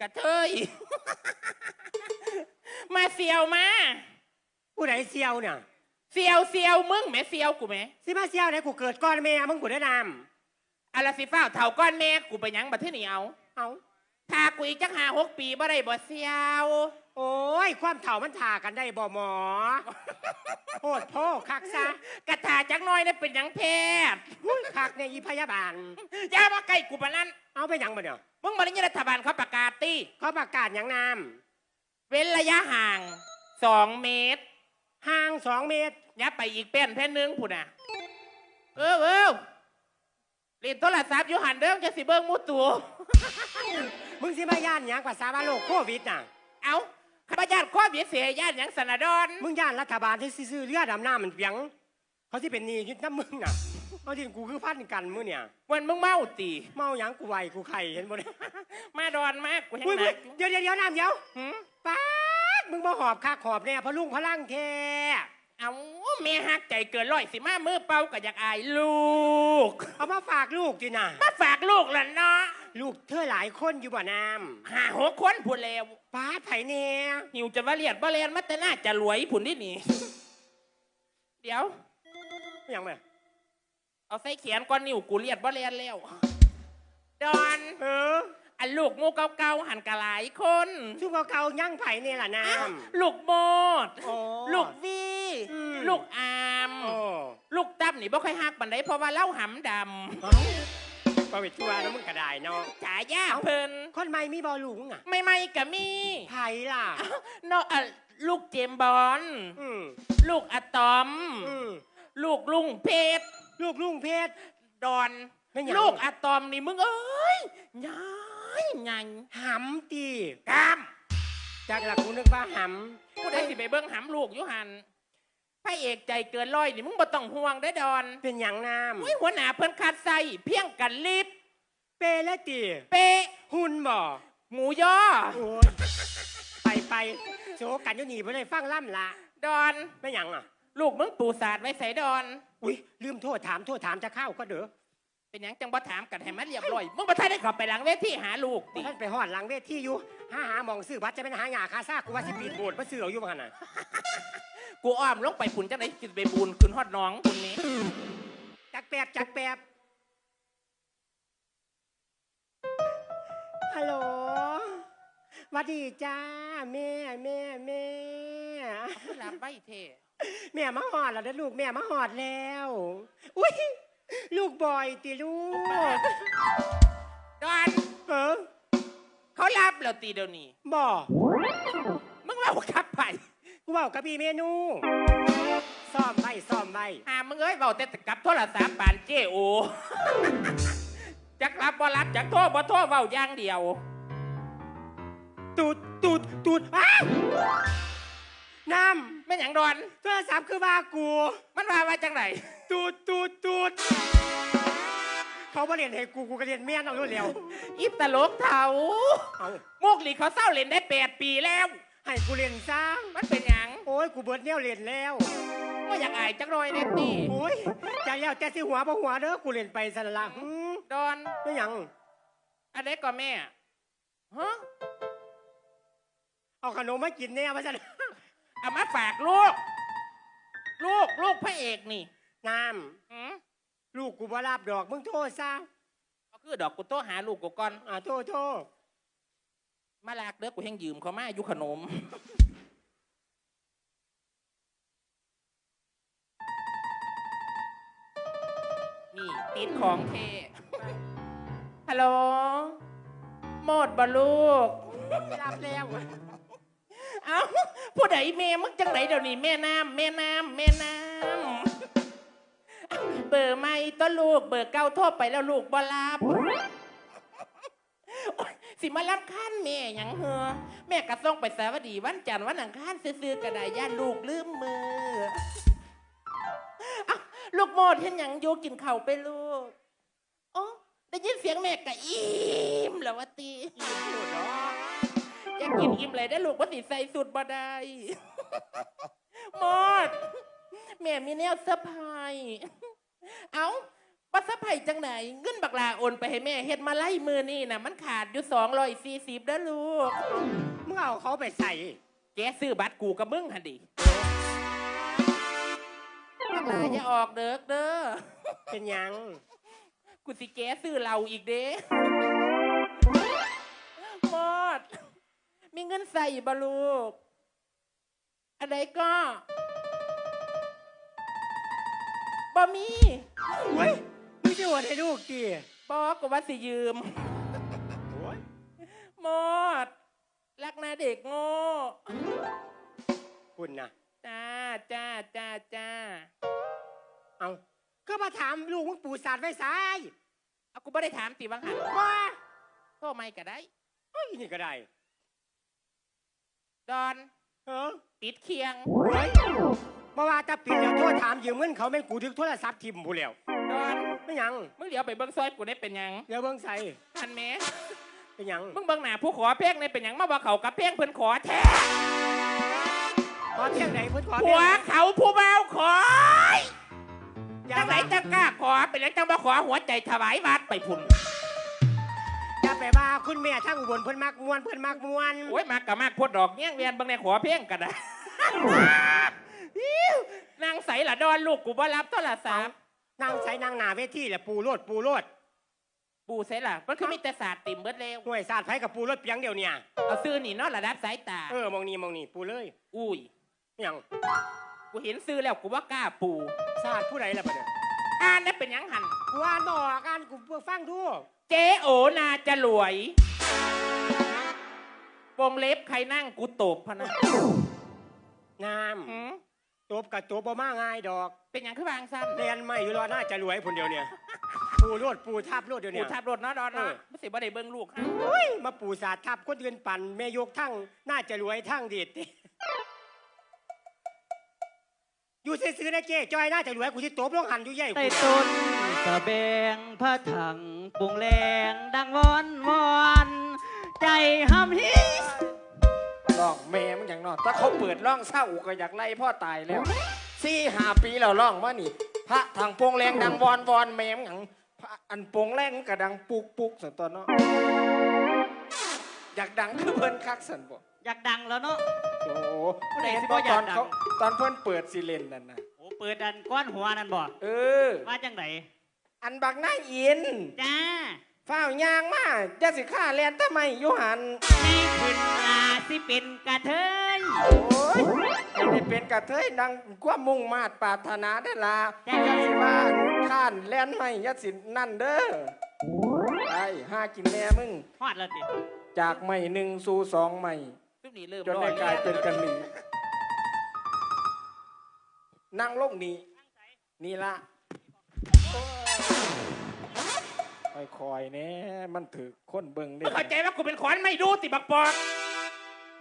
กระเทย มาเสียวมา ผู้ใดเซียวเนี่ยเสียวเสียวมึงแหม่เสียวกูแหม่สิมาเซียวไหนกูเกิดก่อนแม่มึงกูได้นอะไรสิฟ้าวเท่าก้อนแม่กูไปหยังบัดที่นี่เอาำเอาถ้ากูอีกจักหาหกปีบ่ได้บ่เสียว โอ้ย ความเถ่ามันถ่ากันได้บ่หมอโหดโพคักซะกระถาจักหน้อยนั่นเป็นหยังแพทย์หุ้ยคักเนี่ยอีพยาบาล อย่ามาใกล้กูปานนั้นเอาไปหยังมาเนี่ย มึงมาได้ยินรัฐบาลเขาประกาศตีเขาประกาศหยังน้เว้นระยะห่างสองเมตรำห่างสองเมตรยับไปอีกแป้นแผ่นหนึงพุ่นน่ะ เออเออเล่นโทรศัพท์อยู่หันเดิมจะสิเบิ้งหมูตัวมึงสิมาย่านหยังภาษาว่าโลกโควิดน่ะ เอาข้าพเจ้าข้อเบียเสียญาติหยังสนาดอน มึงย่านรัฐบาลที่ซื้อเรือดำน้ำมันเปียง เขาที่เป็นหนียึดน้ำมึงน่ะ เขาที่กูคือพันกันมึงเนี่ยวันมึงเมาตีเมาหยังกูไหวกูไข่เห็นบ่เนี่ยมาดอนมากกูแห้งอุ้ยหนักเดี๋ยวเดี๋ยวเดี๋ยวน้ำเดี๋ยวหืมป๊าดมึงมาหอบคักหอบเนี่ยพะลุงพะลังแท้เอาแม่หักใจเกินร้อยสิมามือเป่ากับอยากอายลูก เอามาฝากลูกจีน่ะมาฝากลูกล่ะเนาะลูกเธอหลายคนอยู่บ่น้หาหัวคนพูดแล้วำป้าดไผ่เนี่ยหิวจะว่าเลียดบ่เลียนมาแต่น่าจะรวยผุนที่นี่เดี๋ยวไม่หยังไง เอาใส่เขียนก้อนนิ้วกูเลียดบ่เลียนแล้วดอนเอออันลูกหมูเก่าๆหันกะหลายคนซุ่มเก่าๆย่างไผ่เนี่ยล่ะน้อ้าวลูกโมดำโอ้ลูกวี อืม ลูกอาม โอ้ลูกตั้มนี่บ่ค่อยฮักปันไดเพราะว่าเล่าหำดเอ้าก็ไปทั่วแล้วมึงก็ได้เนาะำฉายาเพิ่นคนใหม่มีบอลุงอะไม่ไม่ๆก็มีไผ่ล่ะ เนาะอะลูกเจมส์บอลอืมลูกอะตอม อืมลูกลุงเพชร ลูกลุงเพชรดอนไม่หยัง ลูกอะตอมนี่มึงเอ้ยยายไงหำตีกามจากหลักกูนึกว่าหผู้ใดสิไปเบิ่งหำลูกอยู่หันพระเอกใจเกินร้อยนี่มึงบ่ต้องห่วงได้อดอนำเป็นหยังน้อุ้ยหัวหน้าเพิ่นคัดใส่เพียงกันลิบำเปและตีเป๊ะหุ่นบ่หมูย่อโอ้ยไปไปโชกันอยู่นี่เพื่อได้ฟังล่ำละดอน ไม่หยังอะ ลูกมึงปูศาสตร์ไว้ใส่ดอน อุ้ยลืมโทษถามโทษถามจะเข้าก็เด้อเป็นหยังจังบ่ถามกันให้มันเรียบร้อย มึงบ่ทันได้เขับไปหลังเวทีหาลูกติท่านไปหอดหลังเวทีอยู่หาหาหมองซื้อบัตรจะเป็นหาหยาคาซ่ากูว่าสิปีนโบดมาซื้อเอาอยู่บ้านน่ะกูอ้อมลงไปปุ่นจังไหนกินไปบุญขึ้นฮอดน้องปุ่นนี้ จักแปบจักแปบฮัลโหลหวัสดีจ้าแม่แม่แม่ รับใบเท แม่มาหอดแล้วเด้อลูกแม่มาหอดแล้ว อุ้ยลูกบอยติลูกดอนเออเขารับแล้วตีเดี๋ยวนี้บ่มึงเล่าขับไปกูบอกกับพี่เมนูซ่อมไว้ซ่อมไว้หามึงเอ้ยเบาแต่กับโทรศัพท์ปานเจโอจักรับบ่รับจักโทรบ่โทรเว้าอย่างเดียว ตูดตูดตูดอ้าวน้ แม่นหยังดอนำโทรศัพท์คือว่ากู มันว่าว่าจังไหนตูดตูดตูดเขามาเรียนให้กูกูก็เรียนเมียนเอาเร็วอิตลกเถาๆเอาโมกหลีเขาเศร้าเล่นได้แปดปีแล้ว ให้กูเรียนซะมันเป็นหยังโอ้ยกูเบิดเนี่ยเรียนแล้วว่าอยากอายจักหน่อยเน็ตตี้โอ้ยใจแล้วแต่สิหัวบ่หัวเด้อกูเรียนไปสนละหืมดอนไม่หยังอันนี้ก็แม่ฮะเอาขนมมากินเนี่ยมาสัน เอามาฝากลูก ลูกลูกพระเอกนี่น้หืมำลูกกูบ่รับดอกมึงโทษซะเอาคือดอกกูโตหาลูกกูก่อน อ่าโทษโทษมาลากเด้อกูแห้งยืมเขามาอยู่ขนม นี่ติดของเทฮัลโหลโมดบอลูก รับแล้วเอ้าผู้ใดแม่มึงจังไหนเดี๋ยวนี้แม่น้ำแม่น้ำแม่น้ำเบอร์ไม่ต้นลูกเบอร์เก้าโทรไปแล้วลูกบอรับสิมารับขั้นแม่หยังเหอแม่กระส่งไปสวัสดีวันจันทร์วันอังคารซื้อๆกระไดย่านลูกลืมมือลูกโมดเห็นหยังอยู่กินเข้าไปลูกโอ้ได้ยินเสียงแม่กะอิ่มแล้ววะตีอ ยากกินอิ่มเลยได้ลูกว่าสิใส่สุดบ่ได้หมดแม่มีแนวเซอร์ไพรส์เอ้าปัสะไผ่จังไหนเงินบักลาโอนไปให้แม่เฮ็ดมาไล่มือนี่นะมันขาดอยู่สองร้อยสี่สิบเด้อลูกมึงเอาเขาไปใส่ แกซื้อบัตรกูกับมึงหันดิบักลาอย่าออกเด้อเด้อ เป็นหยัง กูสิแกซื้อเราอีกเด้หมด มีเงินใส่บ่ลูก อะไรก็บ่มีเฮ้ยมึงจะอวดให้ลูกดิบอกก็ว่าสิยืมโอ้ยหมด รักนะเด็กโง่คุณนะจ้าจ้าจ้าจ้าเอา ก็มาถามลูกมึงปูสาดไว้สายเอากูไม่ได้ถามติวังหันว่าโทษไม่ก็ได้เฮ้ยนี่ก็ได้ ดอนเออปิดเคียงเฮ้ยเมื่อว่าจะปิดแล้วโทษถามยืมเงินเขาแม่งกูถึงโทรศัพท์ทิมผู้แล้วดอนไม่หยังมึงเดี๋ยวไปเบิ้งซอยกูได้เป็นหยังเดี๋ยวเบิ่งใส่ทันแหมเป็นหยังมึงเบิ้งหน้าผู้ขอเพลงในเป็นหยังมาว่าเขากับเพลงเพิ่นขอแท้ขอเที่ยงไหนเพิ่นขอผัเที่วยงเขาผู้เบาขออย่าจังไหนว่าจะกล้าขอเป็นแล้วจังมาขอหัวใจถวายวัดไปพุ่นอย่า ไปว่าคุณแม่ทั้งอุบลเพิ่นมักมวนเพิ่นมักมวนโอ้ยมากกับมากพดดอกเงี้ยงเวียนเบางในขอเพลงกันนะอิ๊วนางใสละดอนลูกกูบ่รับโทรศัพท์นางใช้นางหนาเวทีแหละปูโลดปูโลดปูใสล่ะมันคือมีแต่ศาสตร์ติ่มเบิดเร็วหน่วยศาสตร์ไผกับปูโลดเปียงเดียวเนี่ย เอาซื้อนี่เนอนระดับสายตา เออมองนี่มองนี่ปูเลยอุ้ย หยังกูเห็นซื้อแล้วกูว่ากล้าปู ศาสตร์ผู้ใดล่ะบัดเนี่ยอ่านได้เป็นหยังหันกูอ่านบ่ออกอ่านกูเพิ่งฟังดู เจโอนาจะรวยวงเล็บใครนั่งกูตบพะนะงามหืมจบกับจบบ่มาง่ายดอกเป็นหยังคือบางสั้นเรียนไม่อยู่รอน่าจะรวยคนเดียวเนี่ย ปูโลดปูทับโลดเดียวกูเนี่ย ทับรถเนาะดอนเอเนาะอ ไม่สิบ่ได้เบิ่งลูกฮะเฮ้ยมาปูศาสตร์ทับคนอื่นปั่นแม่ยกทั้งน่าจะรวยทั้งเด็ด อยู่ซื้อๆนะเจ๊จอยน่าจะรวยกูที่โตบลงหันอยู่ใหญ่กูใต้เนี่ยต้นตะแบงพระถังปุงแรงดังวอนวอนใจห้ำฮิร้องแม่มึงอย่างนอนถ้าเขาเปิดร่องเศร้าก็อยากไล่พ่อตายแล้วสี่ห้าปีแล้วร่องว่านี่ พระทางโปงแรงดังวอนวอนแม่มงหยังพระอันโปงแรงกระดังปุกปุกสันตัวเนาะอยากดังคือเพิ่นคักสันบ่อยากดังแล้วเนาะ ผู้ใดสิบ่ตอยาอกนดังเขาตอนเพิ่นเปิดสิเลนนั่นนะโอ้เปิดดันก้อนหัวนั่นบ่เออว่าจังไหนอันบักหน้าอินจ้าฝ้าวยางมาจะสิฆ่าแลนทำไมอยู่หันไม่ขึ้นอาสิเป็นกระเทยโอ้ยไม่ได้เป็นกระเทยดังความมุ่งมาดปรารถนาได้อละจ้าอย่าสิว่าข้านแล่นไม่ยัดสินั่นเด้อไปห้ากินแม่มึงฮอดแล้วติจากไม่หนึ่งสู่สองไม่ ซุปนี้เริ่มจนร้อได้นกลายแล้วเป็นกันหนีนั่งลงนี่นี่ละคอยๆแน่มันถือคนเบิ่งได้มึงเข้าใจว่ากูเป็นขอนไม่ดูติบักปอก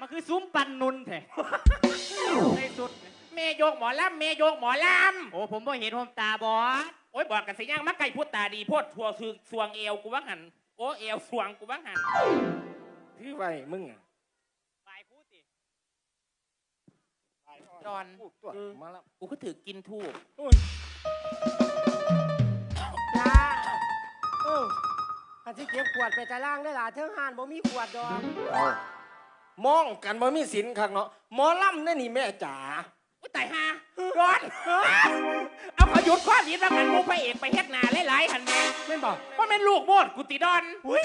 มันคือซุ้มปันนุนแท้ในสุดเมโยกหมอลำเมโยกหมอลโอ้ผมบ่เห็นผมตาบอดำโอ้ยบอกกันสิย่างมาไก่พูดตาดีโพดทัวคือสวงเอวกูว่าหันโอ้เอวสวงกูว่าหันที่ไว้มึงอะ ฝ่ายคู่ติ ดอนพูดตัวมาแล้วกูก็ถือกินทูบจ้าเอออันที่เก็บขวดไปตารางได้หล่ะเทิงหานบ่มีขวดดอกเอามองกันบ่มีสินข้างเนาะหมอลำนั่นนี่แม่จ๋าอุ้ยตายฮะดอนเอาเขาหยุดข้อนี้แล้วกันมูพระเอกไปเฮ็ดหนาหลายๆหันแม่แม่นบอกว่าเป็นลูกโมดกูติดอนอุ้ย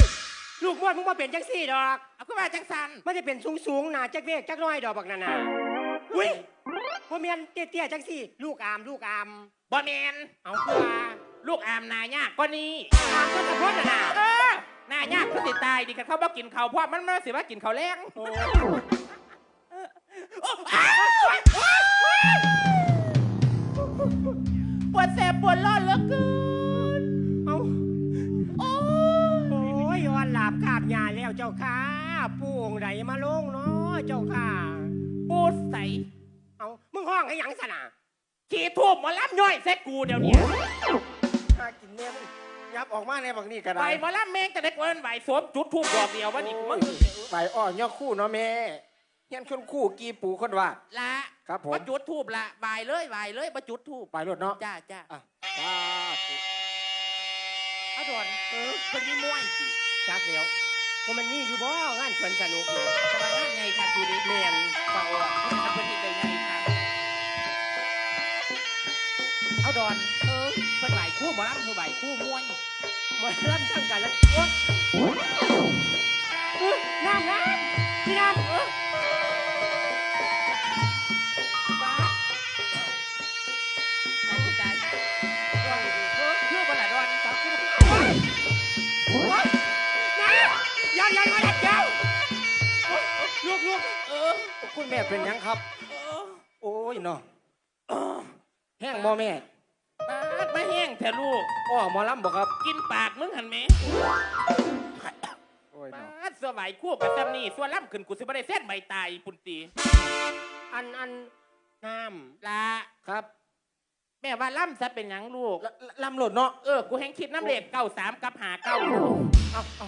ลูกมวดมึงมาเป็นจังซี่ดอก เอาขึ้นมาจังสันมันจะเป็นสูงสูงๆหนาจักเวกจักน้อยดอกบักนานาอุ้ย พ่อเมียนเตี้ยๆจังซี่ ลูกอามลูกอามบอแมนเอาคือว่าลูกอามนายากก็นี่อามก็จะพ้นน่ะนะเออหน้ายากคือติตายดิคันเขาบอกกินเขาวเพราะมันไม่สิว่ากินเขาวแรง โอ้โอ้ ใส่กูเดี๋ยวนี้ถ้ากินแม่มึงยับออกมาในบักนี่ก็ไปได้หมาล้ำแมงจะได้กวนไหวสวมจุดทูบดอกเดียววันนี้มึงไปอ้อย่อคู่เนาะแม่เฮียนคนคู่กีปูคนว่า ละครับผม มาจุดทูบละบายเลยบายเลยมาจุดทูบไปรถเนาะจ้าจ้าอะสาธุเอาดอนเออคนนี้มวยสิจักแล้วว่ามันนี่อยู่บ่งานสวนสนุกนี่สบายงานไงค่ะคือดิแม่นฟังออกมันเป็นที่ใดไง ดอน เออเป็นไหวคู่หมอลำคือไหวคู่มวยมารับทำกันแล้วโอ๊ยเออน้ำน้ำพี่น้ำเออฟ้าตายตายดอนเออคือบัลลัดดอนครับคือโอ๊ยน้ำอย่าอย่าอย่าอย่าเจ้าโอ๊ยลูกลูกเออคุณแม่เป็นหยังครับ เออ โอ้ยเนาะ แห้งบ่แม่ปาดมา แห้งแท้ลูกอ้อหมอลำบ่ครับ กินปากมึงหันไหมโอ้ยปาเนาะดสวายคู่กับซ้ำนี่ส่วนล่ำขึ้นกูสิบ่ได้เส้นใบตายปุ่นตีอันอันน้ลาครับแม่ว่าล่ำซะเป็นหยังลูกลลำโหลดเนาะ เออ กูแหงคิดน้ำเหล็กเก้าสามกับหาเก้าเอาเอา